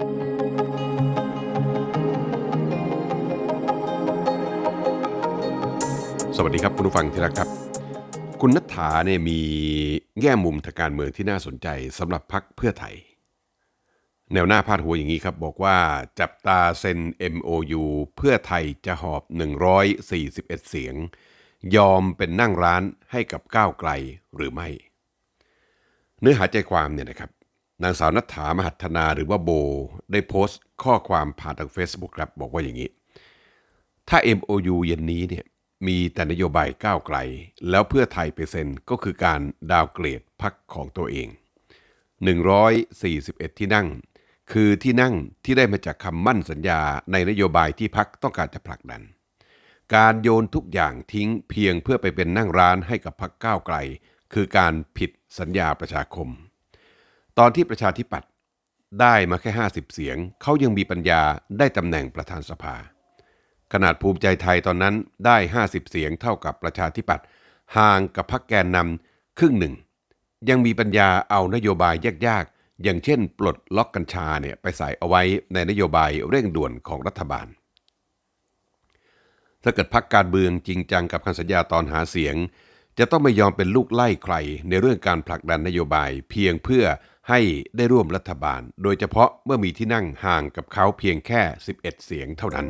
สวัสดีครับคุณผู้ฟังที่รักครับ คุณนัฐาเนี่ยมีแง่มุมทางการเมืองที่น่าสนใจสำหรับพักเพื่อไทย แนวหน้าพาดหัวอย่างนี้ครับ บอกว่าจับตาเซ็น MOU เพื่อไทยจะหอบ 141 เสียง ยอมเป็นนั่งร้านให้กับก้าวไกลหรือไม่ เนื้อหาใจความเนี่ยนะครับ นางสาวนัฐถามหัฒนาหรือว่าโบ ได้โพสต์ข้อความผ่านทาง Facebook ครับบอกว่าอย่างนี้ ถ้า MOU เย็นนี้เนี่ยมีแต่นโยบายก้าวไกล แล้วเพื่อไทยไปเซ็นก็คือการดาวเกรดพักของตัวเอง 141 ที่นั่ง คือที่นั่งที่ได้มาจากคำมั่นสัญญาในนโยบายที่พักต้องการจะผลักดัน การโยนทุกอย่างทิ้งเพียงเพื่อไปเป็นนั่งร้านให้กับพักก้าวไกล คือการผิดสัญญาประชาคม ตอนที่ประชาธิปัตย์ได้มาแค่ 50 เสียง เขายังมีปัญญาได้ตำแหน่งประธานสภา ขนาดภูมิใจไทยตอนนั้นได้ 50 เสียงเท่ากับประชาธิปัตย์ห่างกับพักแกนนำครึ่งหนึ่ง ยังมีปัญญาเอานโยบายยากๆ อย่างเช่น ปลดล็อกกัญชาเนี่ยไปใส่เอาไว้ในนโยบายเร่งด่วนของรัฐบาล ถ้าเกิดพักการเมืองจริงจังกับคำสัญญาตอนหาเสียง จะต้องไม่ยอมเป็นลูกไล่ใครในเรื่องการผลักดันนโยบายเพียงเพื่อ ให้ได้ร่วมรัฐบาล โดยเฉพาะเมื่อมีที่นั่งห่างกับเขาเพียงแค่ 11 เสียงเท่านั้น